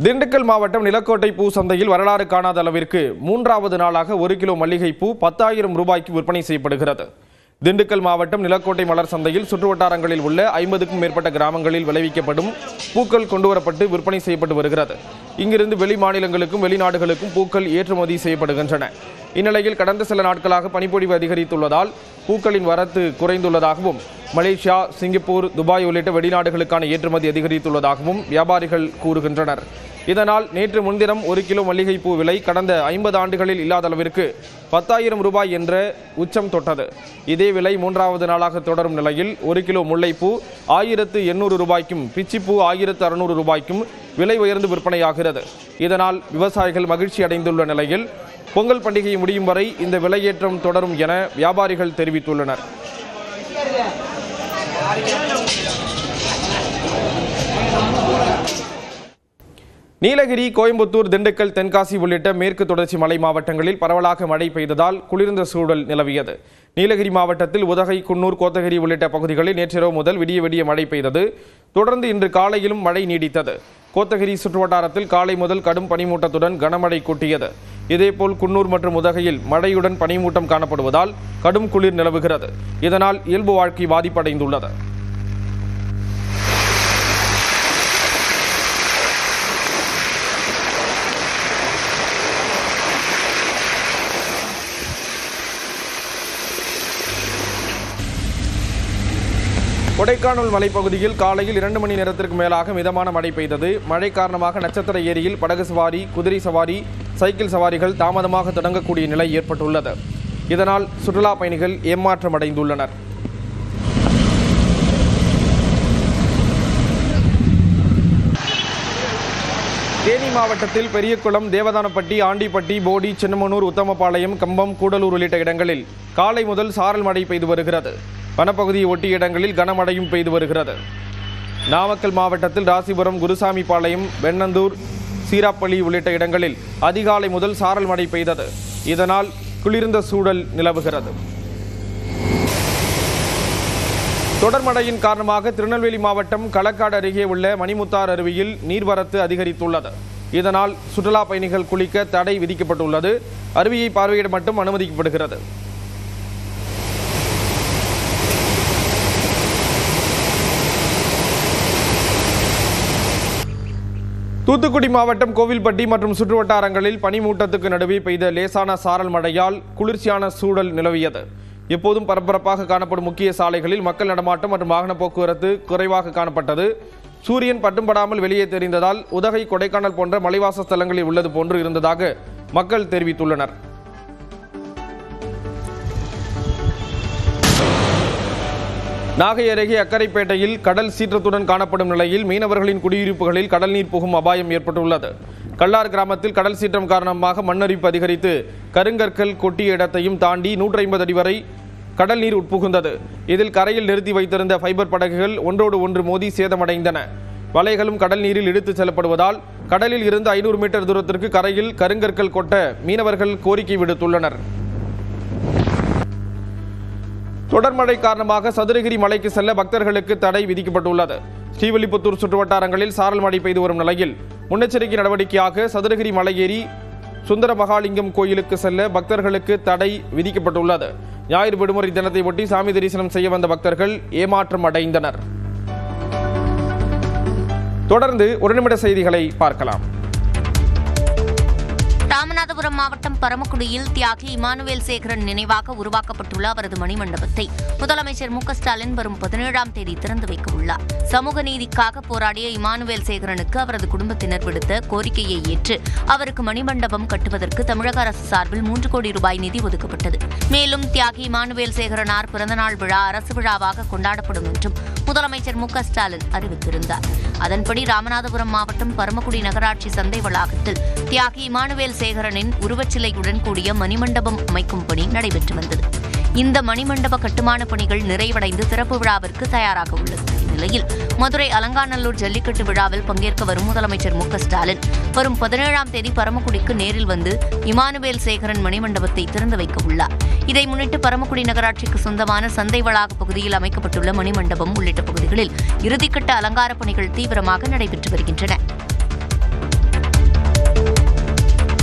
திண்டுக்கல் மாவட்டம் நிலக்கோட்டை பூ சந்தையில் வரலாறு காணாத அளவிற்கு மூன்றாவது நாளாக ஒரு கிலோ மல்லிகை பூ பத்தாயிரம் ரூபாய்க்கு விற்பனை செய்யப்படுகிறது. திண்டுக்கல் மாவட்டம் நிலக்கோட்டை மலர் சந்தையில் சுற்று வட்டாரங்களில் உள்ள ஐம்பதுக்கும் மேற்பட்ட கிராமங்களில் விளைவிக்கப்படும் பூக்கள் கொண்டுவரப்பட்டு விற்பனை செய்யப்பட்டு வருகிறது. இங்கிருந்து வெளி மாநிலங்களுக்கும் வெளிநாடுகளுக்கும் பூக்கள் ஏற்றுமதி செய்யப்படுகின்றன. இந்நிலையில் கடந்த சில நாட்களாக பனிப்பொழிவு அதிகரித்துள்ளதால் பூக்களின் வரத்து குறைந்துள்ளதாகவும் மலேசியா சிங்கப்பூர் துபாய் உள்ளிட்ட வெளிநாடுகளுக்கான ஏற்றுமதி அதிகரித்துள்ளதாகவும் வியாபாரிகள் கூறுகின்றனர். இதனால் நேற்று முன்தினம் ஒரு கிலோ மல்லிகைப்பூ விலை கடந்த ஐம்பது ஆண்டுகளில் இல்லாத அளவிற்கு பத்தாயிரம் ரூபாய் என்ற உச்சம் தொட்டது. இதே விலை மூன்றாவது நாளாக தொடரும் நிலையில் ஒரு கிலோ முல்லைப்பூ ஆயிரத்து எண்ணூறு ரூபாய்க்கும் பிச்சிப்பூ ஆயிரத்து அறுநூறு ரூபாய்க்கும் விலை உயர்ந்து விற்பனையாகிறது. இதனால் விவசாயிகள் மகிழ்ச்சி அடைந்துள்ள நிலையில் பொங்கல் பண்டிகை முடியும் வரை இந்த விலையேற்றம் தொடரும் என வியாபாரிகள் தெரிவித்துள்ளனர். நீலகிரி கோயம்புத்தூர் திண்டுக்கல் தென்காசி உள்ளிட்ட மேற்கு தொடர்ச்சி மலை மாவட்டங்களில் பரவலாக மழை பெய்ததால் குளிர்ந்த சூழல் நிலவியது. நீலகிரி மாவட்டத்தில் உதகை குன்னூர் கோத்தகிரி உள்ளிட்ட பகுதிகளில் நேற்றிரவு முதல் விடிய விடிய மழை பெய்தது. தொடர்ந்து இன்று காலையிலும் மழை நீடித்தது. கோத்தகிரி சுற்றுவட்டாரத்தில் காலை முதல் கடும் பனிமூட்டத்துடன் கனமழை கூட்டியது. இதேபோல் குன்னூர் மற்றும் உதகையில் மழையுடன் பனிமூட்டம் காணப்படுவதால் கடும் குளிர் நிலவுகிறது. இதனால் இயல்பு வாழ்க்கை பாதிப்படைந்துள்ளது. கொடைக்கானல் மலைப்பகுதியில் காலையில் இரண்டு மணி நேரத்திற்கு மேலாக மிதமான மழை பெய்தது. மழை காரணமாக நட்சத்திர ஏரியில் படகு சவாரி குதிரை சவாரி சைக்கிள் சவாரிகள் தாமதமாக தொடங்கக்கூடிய நிலை ஏற்பட்டுள்ளது. இதனால் சுற்றுலா பயணிகள் ஏமாற்றம் அடைந்துள்ளனர் தேனி மாவட்டத்தில் பெரியகுளம் தேவதானப்பட்டி ஆண்டிப்பட்டி போடி சின்னமனூர் உத்தமபாளையம் கம்பம் கூடலூர் உள்ளிட்ட இடங்களில் காலை முதல் சாரல் மழை பெய்து வருகிறது. வனப்பகுதியை ஒட்டிய இடங்களில் கனமழையும் பெய்து வருகிறது. நாமக்கல் மாவட்டத்தில் ராசிபுரம் குருசாமிபாளையம் வெண்ணந்தூர் சீராப்பள்ளி உள்ளிட்ட இடங்களில் அதிகாலை முதல் சாரல் மழை பெய்தது. இதனால் குளிர்ந்த சூழல் நிலவுகிறது. தொடர் மழையின் காரணமாக திருநெல்வேலி மாவட்டம் களக்காடு அருகே உள்ள மணிமுத்தார் அருவியில் நீர்வரத்து அதிகரித்துள்ளது. இதனால் சுற்றுலா பயணிகள் குளிக்க தடை விதிக்கப்பட்டுள்ளது. அருவியை பார்வையிட மட்டும் அனுமதிக்கப்படுகிறது. தூத்துக்குடி மாவட்டம் கோவில்பட்டி மற்றும் சுற்றுவட்டாரங்களில் பனிமூட்டத்துக்கு நடுவே பெய்த லேசான சாரல் மழையால் குளிர்ச்சியான சூழல் நிலவியது. எப்போதும் பரபரப்பாக காணப்படும் முக்கிய சாலைகளில் மக்கள் நடமாட்டம் மற்றும் வாகன போக்குவரத்து குறைவாக காணப்பட்டது. சூரியன் பட்டும்படாமல் வெளியே தெரிந்ததால் உதகை கொடைக்கானல் போன்ற மலைவாச ஸ்தலங்களில் உள்ளது போன்று இருந்ததாக மக்கள் தெரிவித்துள்ளனர். நாகை அருகே அக்கரைப்பேட்டையில் கடல் சீற்றத்துடன் காணப்படும் நிலையில் மீனவர்களின் குடியிருப்புகளில் கடல் நீர் புகும் அபாயம் ஏற்பட்டுள்ளது. கல்லார் கிராமத்தில் கடல் சீற்றம் காரணமாக மண்ணரிப்பு அதிகரித்து கருங்கற்கள் கொட்டிய இடத்தையும் தாண்டி நூற்றி ஐம்பது அடி வரை கடல் நீர் உட்புகுந்தது. இதில் கரையில் நிறுத்தி வைத்திருந்த ஃபைபர் படகுகள் ஒன்றோடு ஒன்று மோதி சேதமடைந்தன. வலைகளும் கடல் நீரில் இழுத்துச் செல்லப்படுவதால் கடலில் இருந்து ஐநூறு மீட்டர் தூரத்திற்கு கரையில் கருங்கற்கள் கொட்ட மீனவர்கள் கோரிக்கை விடுத்துள்ளனர். தொடர் மழை காரணமாக சதுரகிரி மலைக்கு செல்ல பக்தர்களுக்கு தடை விதிக்கப்பட்டுள்ளது. ஸ்ரீவில்லிபுத்தூர் சுற்றுவட்டாரங்களில் சாரல் மழை பெய்து வரும் நிலையில் முன்னெச்சரிக்கை நடவடிக்கையாக சதுரகிரி மலையேறி சுந்தர மகாலிங்கம் கோயிலுக்கு செல்ல பக்தர்களுக்கு தடை விதிக்கப்பட்டுள்ளது. ஞாயிறு விடுமுறை தினத்தை ஒட்டி சாமி தரிசனம் செய்ய வந்த பக்தர்கள் ஏமாற்றம் அடைந்தனர். தொடர்ந்து ஒரு நிமிட செய்திகளை பார்க்கலாம். ராமநாதபுரம் மாவட்டம் பரமக்குடியில் தியாகி இமானுவேல் சேகரன் நினைவாக உருவாக்கப்பட்டுள்ள அவரது மணிமண்டபத்தை முதலமைச்சர் மு ஸ்டாலின் வரும் பதினேழாம் தேதி திறந்து வைக்க உள்ளார். சமூக நீதிக்காக போராடிய இமானுவேல் சேகரனுக்கு அவரது குடும்பத்தினர் விடுத்த கோரிக்கையை ஏற்று அவருக்கு மணிமண்டபம் கட்டுவதற்கு தமிழக அரசு சார்பில் மூன்று கோடி ரூபாய் நிதி ஒதுக்கப்பட்டது. மேலும் தியாகி இமானுவேல் சேகரனார் பிறந்தநாள் விழா அரசு விழாவாக கொண்டாடப்படும் என்றும் முதலமைச்சர் மு ஸ்டாலின் அறிவித்திருந்தார். அதன்படி ராமநாதபுரம் மாவட்டம் பரமக்குடி நகராட்சி சந்தை வளாகத்தில் தியாகி இமானுவேல் சேகரனின் உருவச்சிலையுடன் கூடிய மணிமண்டபம் அமைக்கும் பணி நடைபெற்று வந்தது. இந்த மணிமண்டப கட்டுமான பணிகள் நிறைவடைந்து திறப்பு விழாவிற்கு தயாராக உள்ளது. நிலையில் மதுரை அலங்காநல்லூர் ஜல்லிக்கட்டு விழாவில் பங்கேற்க வரும் முதலமைச்சர் மு ஸ்டாலின். வரும் பதினேழாம் தேதி பரமக்குடிக்கு நேரில் வந்து இமானுவேல் சேகரன் மணிமண்டபத்தை திறந்து வைக்க உள்ளார். இதை முன்னிட்டு பரமக்குடி நகராட்சிக்கு சொந்தமான சந்தை வளாக பகுதியில் அமைக்கப்பட்டுள்ள மணிமண்டபம் உள்ளிட்ட பகுதிகளில் இறுதிக்கட்ட அலங்கார பணிகள் தீவிரமாக நடைபெற்று வருகின்றன.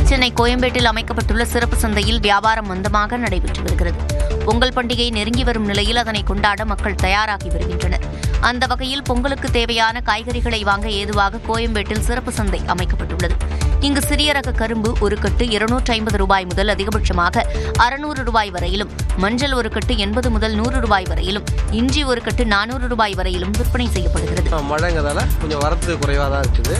சென்னை கோயம்பேட்டில் அமைக்கப்பட்டுள்ள சிறப்பு சந்தையில் வியாபாரம் மந்தமாக நடைபெற்று வருகிறது. பொங்கல் பண்டிகை நெருங்கி வரும் நிலையில் அதனை கொண்டாட மக்கள் தயாராகி வருகின்றனர். அந்த வகையில் பொங்கலுக்கு தேவையான காய்கறிகளை வாங்க ஏதுவாக கோயம்பேட்டில் சிறப்பு சந்தை அமைக்கப்பட்டுள்ளது. இங்கு சிறிய ரக கரும்பு ஒரு கட்டு இருநூற்றி ஐம்பது ரூபாய் முதல் அதிகபட்சமாக அறுநூறு ரூபாய் வரையிலும் மஞ்சள் ஒரு கட்டு எண்பது முதல் நூறு ரூபாய் வரையிலும் இஞ்சி ஒரு கட்டு நானூறு ரூபாய் வரையிலும் விற்பனை செய்யப்படுகிறது. மழைங்கிறதால கொஞ்சம் வரத்து குறைவாக தான் இருக்குது.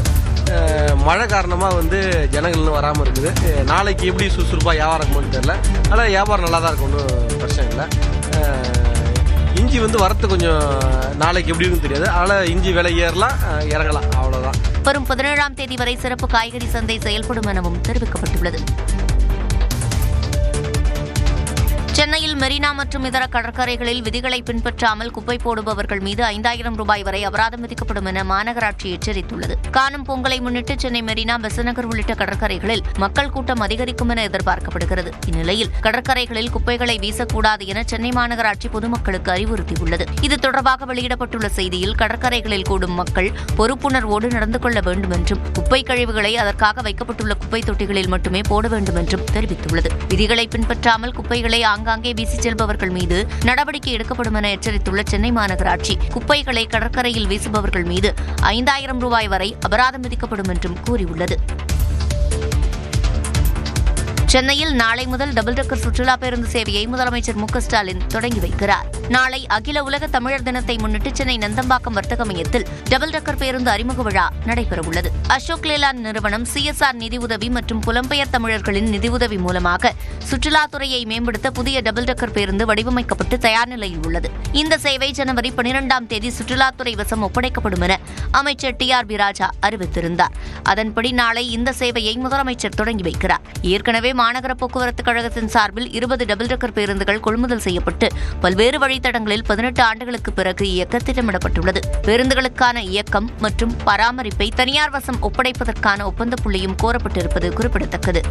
மழை காரணமாக வந்து ஜனங்கள்னு வராமல் இருக்குது. நாளைக்கு எப்படி சுறுசுறுப்பாக வியாபாரம் இருக்கும்னு தெரில ஆனால் வியாபாரம் நல்லா தான் இருக்கும் ஒன்றும் பிரச்சனை இல்லை. இஞ்சி வந்து வரத்து கொஞ்சம் நாளைக்கு எப்படி இருக்குன்னு தெரியாது. ஆனால் இஞ்சி விலை ஏறலாம் இறங்கலாம் அவ்வளோதான் வரும் பதினேழாம் தேதி வரை சிறப்பு காய்கறி சந்தை செயல்படும் எனவும் தெரிவிக்கப்பட்டுள்ளது. சென்னையில் மெரினா மற்றும் இதர கடற்கரைகளில் விதிகளை பின்பற்றாமல் குப்பை போடுபவர்கள் மீது ஐந்தாயிரம் ரூபாய் வரை அபராதம் விதிக்கப்படும் என மாநகராட்சி எச்சரித்துள்ளது. காணும் பொங்கலை முன்னிட்டு சென்னை மெரினா பெசநகர் உள்ளிட்ட கடற்கரைகளில் மக்கள் கூட்டம் அதிகரிக்கும் என எதிர்பார்க்கப்படுகிறது. இந்நிலையில் கடற்கரைகளில் குப்பைகளை வீசக்கூடாது என சென்னை மாநகராட்சி பொதுமக்களுக்கு அறிவுறுத்தியுள்ளது. இது தொடர்பாக வெளியிடப்பட்டுள்ள செய்தியில் கடற்கரைகளில் கூடும் மக்கள் பொறுப்புணர்வோடு நடந்து கொள்ள வேண்டும் என்றும் குப்பை கழிவுகளை அதற்காக வைக்கப்பட்டுள்ள குப்பை தொட்டிகளில் மட்டுமே போட வேண்டும் என்றும் தெரிவித்துள்ளது. விதிகளை பின்பற்றாமல் குப்பைகளை ஆங்காங்கே வீசிச் செல்பவர்கள் மீது நடவடிக்கை எடுக்கப்படும் என எச்சரித்துள்ள சென்னை மாநகராட்சி. குப்பைகளை கடற்கரையில் வீசுபவர்கள் மீது ஐந்தாயிரம் ரூபாய் வரை அபராதம் விதிக்கப்படும் என்றும் கூறியுள்ளது. சென்னையில் நாளை முதல் டபுள் டெக்கர் சுற்றுலா பேருந்து சேவையை முதலமைச்சர் மு ஸ்டாலின் தொடங்கி வைக்கிறார். நாளை அகில உலக தமிழர் தினத்தை முன்னிட்டு சென்னை நந்தம்பாக்கம் வர்த்தக மையத்தில் டபுள் டெக்கர் பேருந்து அறிமுக விழா நடைபெறவுள்ளது. அசோக் லேலாண்ட் நிறுவனம் சிஎஸ்ஆர் நிதியுதவி மற்றும் புலம்பெயர் தமிழர்களின் நிதியுதவி மூலமாக சுற்றுலாத்துறையை மேம்படுத்த புதிய டபுள் டெக்கர் பேருந்து வடிவமைக்கப்பட்டு தயார் நிலையில் உள்ளது. இந்த சேவை ஜனவரி பனிரெண்டாம் தேதி சுற்றுலாத்துறை வசம் ஒப்படைக்கப்படும் என அமைச்சர் டி ஆர் பி ராஜா அறிவித்திருந்தார். அதன்படி நாளை இந்த சேவையை முதலமைச்சர் தொடங்கி வைக்கிறார். ஏற்கனவே மாநகர போக்குவரத்து கழகத்தின் சார்பில் இருபது டபுள் டெக்கர் பேருந்துகள் கொள்முதல் செய்யப்பட்டு பல்வேறு வழித்தடங்களில் பதினெட்டு ஆண்டுகளுக்கு பிறகு இயக்க திட்டமிடப்பட்டுள்ளது. பேருந்துகளுக்கான இயக்கம் மற்றும் பராமரிப்பை தனியார் வசம் ஒப்படைப்பதற்கான ஒப்பந்த புள்ளியும் கோரப்பட்டிருப்பது குறிப்பிடத்தக்கது.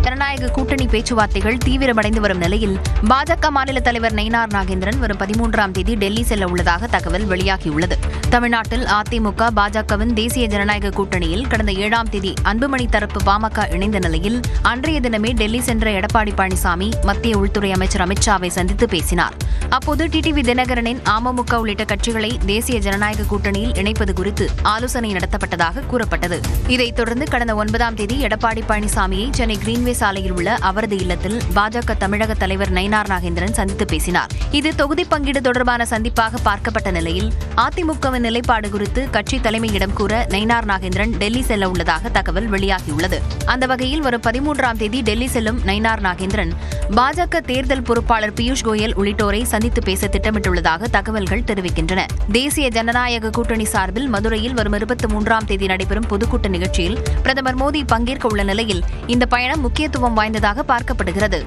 ஜனநாயக கூட்டணி பேச்சுவார்த்தைகள் தீவிரமடைந்து வரும் நிலையில் பாஜக மாநில தலைவர் நயினார் நாகேந்திரன் வரும் பதிமூன்றாம் தேதி டெல்லி செல்ல உள்ளதாக தகவல் வெளியாகியுள்ளது. தமிழ்நாட்டில் அதிமுக பாஜகவின் தேசிய ஜனநாயக கூட்டணியில் கடந்த ஏழாம் தேதி அன்புமணி தரப்பு பாமக இணைந்த நிலையில் அன்றைய தினமே டெல்லி சென்ற எடப்பாடி பழனிசாமி மத்திய உள்துறை அமைச்சர் அமித்ஷாவை சந்தித்து பேசினார். அப்போது டிடிவி தினகரனின் அமமுக உள்ளிட்ட கட்சிகளை தேசிய ஜனநாயக கூட்டணியில் இணைப்பது குறித்து ஆலோசனை நடத்தப்பட்டதாக கூறப்பட்டது. இதைத் தொடர்ந்து கடந்த ஒன்பதாம் தேதி எடப்பாடி பழனிசாமியை சென்னை கிரீன்வே சாலையில் உள்ள அவரது இல்லத்தில் பாஜக தமிழக தலைவர் நயினார் நாகேந்திரன் சந்தித்து பேசினார். இது தொகுதி பங்கீடு தொடர்பான சந்திப்பாக பார்க்கப்பட்ட நிலையில் அதிமுகவின் நிலைப்பாடு குறித்து கட்சி தலைமையிடம் கூற நயினார் நாகேந்திரன் டெல்லி செல்ல உள்ளதாக தகவல் வெளியாகியுள்ளது. அந்த வகையில் வரும் பதிமூன்றாம் தேதி டெல்லி செல்லும் நயினார் நாகேந்திரன். பாஜக தேர்தல் பொறுப்பாளர் பியூஷ் கோயல் உள்ளிட்டோரை சந்தித்து பேச திட்டமிட்டுள்ளதாக தகவல்கள் தெரிவிக்கின்றன. தேசிய ஜனநாயக கூட்டணி சார்பில் மதுரையில் வரும் இருபத்தி மூன்றாம் தேதி நடைபெறும் பொதுக்கூட்ட நிகழ்ச்சியில் பிரதமர் மோடி பங்கேற்க உள்ள நிலையில் இந்த பயணம் முக்கியத்துவம் வாய்ந்ததாக பார்க்கப்படுகிறது.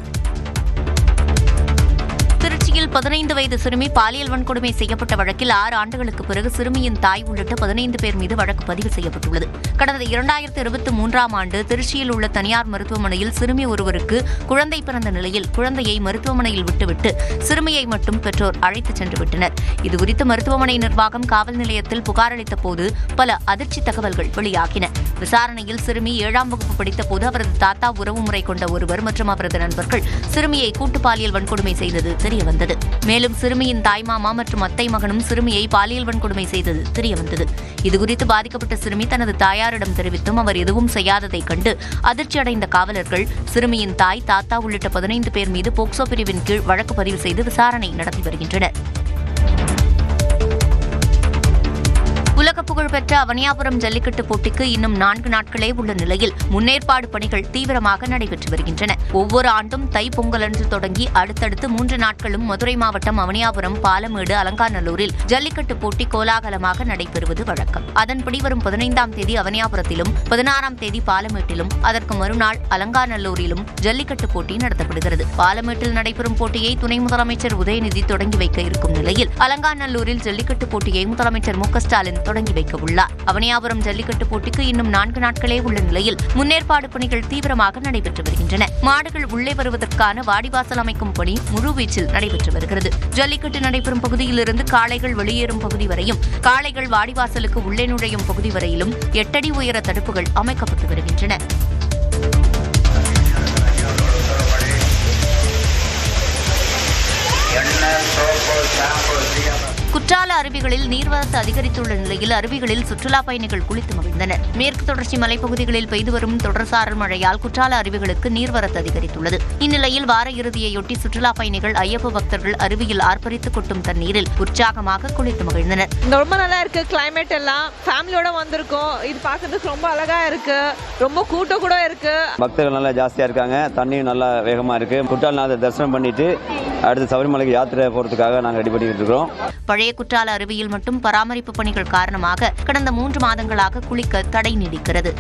பதினைந்து வயது சிறுமி பாலியல் வன்கொடுமை செய்யப்பட்ட வழக்கில் ஆறு ஆண்டுகளுக்கு பிறகு சிறுமியின் தாய் உள்ளிட்ட பதினைந்து பேர் மீது வழக்கு பதிவு செய்யப்பட்டுள்ளது. கடந்த இரண்டாயிரத்து இருபத்தி மூன்றாம் ஆண்டு திருச்சியில் உள்ள தனியார் மருத்துவமனையில் சிறுமி ஒருவருக்கு குழந்தை பிறந்த நிலையில் குழந்தையை மருத்துவமனையில் விட்டுவிட்டு சிறுமியை மட்டும் பெற்றோர் அழைத்துச் சென்று விட்டனர். இதுகுறித்து மருத்துவமனை நிர்வாகம் காவல் நிலையத்தில் புகார் அளித்த போது பல அதிர்ச்சி தகவல்கள் வெளியாகின. விசாரணையில் சிறுமி ஏழாம் வகுப்பு படித்த போது அவரது தாத்தா உறவுமுறை கொண்ட ஒருவர் மற்றும் அவரது நண்பர்கள் சிறுமியை கூட்டு பாலியல் வன்கொடுமை செய்தது தெரியவந்தது. மேலும் சிறுமியின் தாய்மாமா மற்றும் அத்தை மகனும் சிறுமியை பாலியல் வன்கொடுமை செய்தது தெரியவந்தது. இதுகுறித்து பாதிக்கப்பட்ட சிறுமி தனது தாயாரிடம் தெரிவித்தும் அவர் எதுவும் செய்யாததைக் கண்டு அதிர்ச்சியடைந்த காவலர்கள் சிறுமியின் தாய் தாத்தா உள்ளிட்ட பதினைந்து பேர் மீது போக்சோ பிரிவின் கீழ் வழக்கு பதிவு செய்து விசாரணை நடத்தி வருகின்றனர். உலக புகழ்பெற்ற அவனியாபுரம் ஜல்லிக்கட்டு போட்டிக்கு இன்னும் நான்கு நாட்களே உள்ள நிலையில் முன்னேற்பாடு பணிகள் தீவிரமாக நடைபெற்று வருகின்றன. ஒவ்வொரு ஆண்டும் தை பொங்கலன்று தொடங்கி அடுத்தடுத்து மூன்று நாட்களும் மதுரை மாவட்டம் அவனியாபுரம் பாலமேடு அலங்காநல்லூரில் ஜல்லிக்கட்டு போட்டி கோலாகலமாக நடைபெறுவது வழக்கம். அதன்படி வரும் பதினைந்தாம் தேதி அவனியாபுரத்திலும் பதினாறாம் தேதி பாலமேட்டிலும் அதற்கு மறுநாள் அலங்காநல்லூரிலும் ஜல்லிக்கட்டு போட்டி நடத்தப்படுகிறது. பாலமேட்டில் நடைபெறும் போட்டியை துணை முதலமைச்சர் உதயநிதி தொடங்கி வைக்க இருக்கும் நிலையில் அலங்காநல்லூரில் ஜல்லிக்கட்டு போட்டியை முதலமைச்சர் மு ஸ்டாலின் தொடங்கி தொடங்கி வைக்க உள்ளார் அவனியாபுரம் ஜல்லிக்கட்டு போட்டிக்கு இன்னும் நான்கு நாட்களே உள்ள நிலையில் முன்னேற்பாடு பணிகள் தீவிரமாக நடைபெற்று வருகின்றன. மாடுகள் உள்ளே வருவதற்கான வாடிவாசல் அமைக்கும் பணி முழுவீச்சில் நடைபெற்று வருகிறது. ஜல்லிக்கட்டு நடைபெறும் பகுதியிலிருந்து காளைகள் வெளியேறும் பகுதி வரையும் காளைகள் வாடிவாசலுக்கு உள்ளே நுழையும் பகுதி வரையிலும் எட்டடி உயர தடுப்புகள் அமைக்கப்பட்டு வருகின்றன. குற்றால அருவிகளில் நீர்வரத்து அதிகரித்துள்ள நிலையில் அருவிகளில் சுற்றுலா பயணிகள் குளித்து மகிழ்ந்தனர். மேற்கு தொடர்ச்சி மலைப்பகுதிகளில் பெய்து வரும் தொடர்சாரல் மழையால் குற்றால அருவிகளுக்கு நீர்வரத்து அதிகரித்துள்ளது. இந்நிலையில் வார இறுதியையொட்டி சுற்றுலா பயணிகள் ஐயப்ப பக்தர்கள் அருவியில் ஆர்ப்பரித்து கொட்டும் தண்ணீரில் உற்சாகமாக குளித்து மகிழ்ந்தனர். ரொம்ப நல்லா இருக்கு கிளைமேட் எல்லாம். ஃபேமிலியோட வந்திருக்கோம். இது பார்க்கறதுக்கு ரொம்ப அழகா இருக்கு. ரொம்ப கூட்டம் கூட இருக்கு. பக்தர்கள் நல்லா ஜாஸ்தியாக இருக்காங்க. தண்ணியும் நல்லா வேகமாக இருக்குது குற்றாலநாதர் தரிசனம் பண்ணிட்டு அடுத்து சபரிமலைக்கு யாத்திரை போகிறதுக்காக நாங்கள் ரெடி பண்ணிக்கிட்டு இருக்கிறோம். பழைய குற்றால அருவியில் மட்டும் பராமரிப்பு பணிகள் காரணமாக கடந்த மூன்று மாதங்களாக குளிக்க தடை நீடிக்கிறது.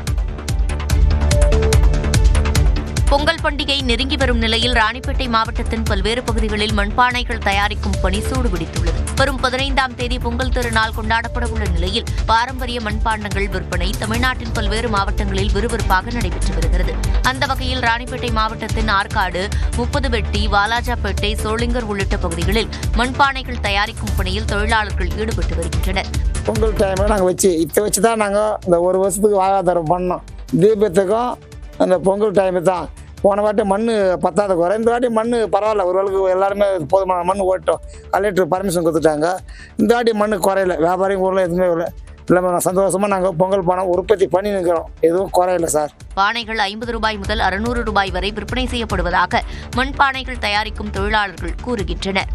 பொங்கல் பண்டிகை நெருங்கி வரும் நிலையில் ராணிப்பேட்டை மாவட்டத்தின் பல்வேறு பகுதிகளில் மண்பானைகள் தயாரிக்கும் பணி சூடுபிடித்துள்ளது. வரும் பதினைந்தாம் தேதி பொங்கல் திருநாள் கொண்டாடப்பட உள்ள நிலையில் பாரம்பரிய மண்பாண்டங்கள் விற்பனை தமிழ்நாட்டின் பல்வேறு மாவட்டங்களில் விறுவிறுப்பாக நடைபெற்று வருகிறது. அந்த வகையில் ராணிப்பேட்டை மாவட்டத்தின் ஆற்காடு முப்பது வெட்டி வாலாஜாப்பேட்டை சோளிங்கர் உள்ளிட்ட பகுதிகளில் மண்பானைகள் தயாரிக்கும் பணியில் தொழிலாளர்கள் ஈடுபட்டு வருகின்றனர். பொங்கல் டைமில் நாங்கள் வச்சு இதை வச்சு தான் நாங்கள் இந்த ஒரு வருஷத்துக்கு வாழ்வாதாரம் பண்ணோம். தீபத்துக்கும் அந்த பொங்கல் டைமு தான். போன வாட்டி மண் பத்தாத குறை. இந்த வாட்டி மண் பரவாயில்ல. ஒரு அளவுக்கு எல்லாருமே போதுமான மண் ஓட்டோம். கலெக்டர் பர்மிஷன் கொடுத்துட்டாங்க. இந்த வாட்டி மண் குறையில. வியாபாரியும் ஊரில் எதுவுமே இல்லை இல்லாமல் சந்தோஷமாக நாங்கள் பொங்கல் பணம் உற்பத்தி பண்ணி நிற்கிறோம் எதுவும் குறையில சார். பானைகள் ஐம்பது ரூபாய் முதல் அறுநூறு ரூபாய் வரை விற்பனை செய்யப்படுவதாக மண் பானைகள் தயாரிக்கும் தொழிலாளர்கள் கூறுகின்றனர்.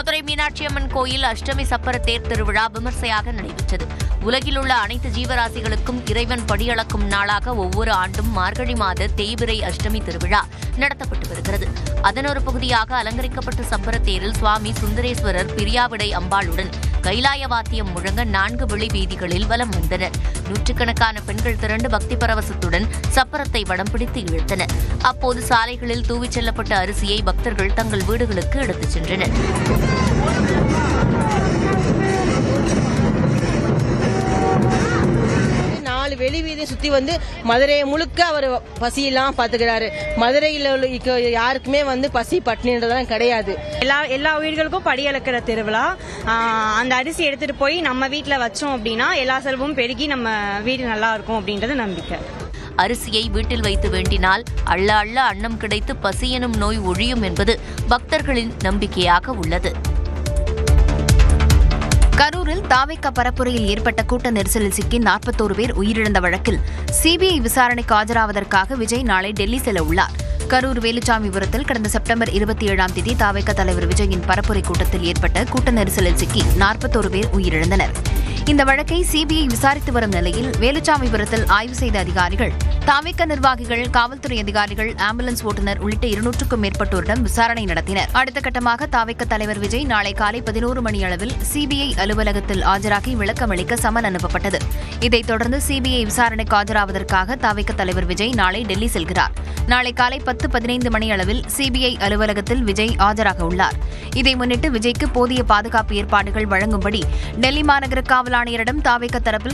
மதுரை மீனாட்சி அம்மன் கோயில் அஷ்டமி சப்பர தேர் திருவிழா விமர்சையாக நடைபெற்றது. உலகில் உள்ள அனைத்து ஜீவராசிகளுக்கும் இறைவன் படியளக்கும் நாளாக ஒவ்வொரு ஆண்டும் மார்கழி மாத தேய்பிரை அஷ்டமி திருவிழா நடத்தப்பட்டு வருகிறது. அதன் ஒரு பகுதியாக அலங்கரிக்கப்பட்ட சப்பர தேரில் சுவாமி சுந்தரேஸ்வரர் பிரியாவிடை அம்பாளுடன் கைலாய வாத்தியம் முழங்க நான்கு விழி வீதிகளில் வலம் வந்தனர். நூற்றுக்கணக்கான பெண்கள் திரண்டு பக்தி பரவசத்துடன் சப்பரத்தை வடம் பிடித்து இழுத்தனர். அப்போது சாலைகளில் தூவிச் செல்லப்பட்ட அரிசியை பக்தர்கள் தங்கள் வீடுகளுக்கு எடுத்துச் சென்றனர். சுத்தி வந்து மதுரையை முழுக்க அவர் பசியெல்லாம் பாத்துக்கிறாரு மதுரையில் உள்ள யாருக்குமே வந்து பசி பட்டினின்றதெல்லாம் கிடையாது. எல்லா எல்லா வீடுகளுக்கும் படி அளக்கிற திருவிழா. அந்த அரிசி எடுத்துட்டு போய் நம்ம வீட்டில் வச்சோம் அப்படின்னா எல்லா செலவும் பெருகி நம்ம வீடு நல்லா இருக்கும் அப்படின்றது நம்பிக்கை. அரிசியை வீட்டில் வைத்து வேண்டினால் அள்ள அள்ள அன்னம் கிடைத்து பசி எனும் நோய் ஒழியும் என்பது பக்தர்களின் நம்பிக்கையாக உள்ளது. கரூரில் தாவேக்கா பரப்புரையில் ஏற்பட்ட கூட்ட நெரிசலில் சிக்கி நாற்பத்தோரு பேர் உயிரிழந்த வழக்கில் சிபிஐ விசாரணைக்கு ஆஜராவதற்காக விஜய் நாளை டெல்லி செல்ல உள்ளார். கரூர் வேலுச்சாமிபுரத்தில் கடந்த செப்டம்பர் இருபத்தி ஏழாம் தேதி தாவேக்கா தலைவர் விஜயின் பரப்புரை கூட்டத்தில் ஏற்பட்ட கூட்ட நெரிசலில் சிக்கி நாற்பத்தோரு பேர் உயிரிழந்தனர். இந்த வழக்கை சிபிஐ விசாரித்து வரும் நிலையில் வேலுச்சாமிபுரத்தில் ஆய்வு செய்த அதிகாரிகள் தாமிக்க நிர்வாகிகள் காவல்துறை அதிகாரிகள் ஆம்புலன்ஸ் ஓட்டுநர் உள்ளிட்ட இருநூற்றுக்கும் மேற்பட்டோரிடம் விசாரணை நடத்தினர். அடுத்த கட்டமாக தாவிக்க தலைவர் விஜய் நாளை காலை பதினோரு மணி அளவில் சிபிஐ அலுவலகத்தில் ஆஜராகி விளக்கமளிக்க சமன் அனுப்பப்பட்டது. இதைத் தொடர்ந்து சிபிஐ விசாரணைக்கு ஆஜராவதற்காக தாவிக்க தலைவர் விஜய் நாளை டெல்லி செல்கிறார். நாளை காலை பத்து பதினைந்து மணி அளவில் சிபிஐ அலுவலகத்தில் விஜய் ஆஜராக உள்ளார். இதை முன்னிட்டு விஜய்க்கு போதிய பாதுகாப்பு ஏற்பாடுகள் வழங்கும்படி டெல்லி மாநகர காவலாளர் ஆணையரிடம் தாவேக்க தரப்பில்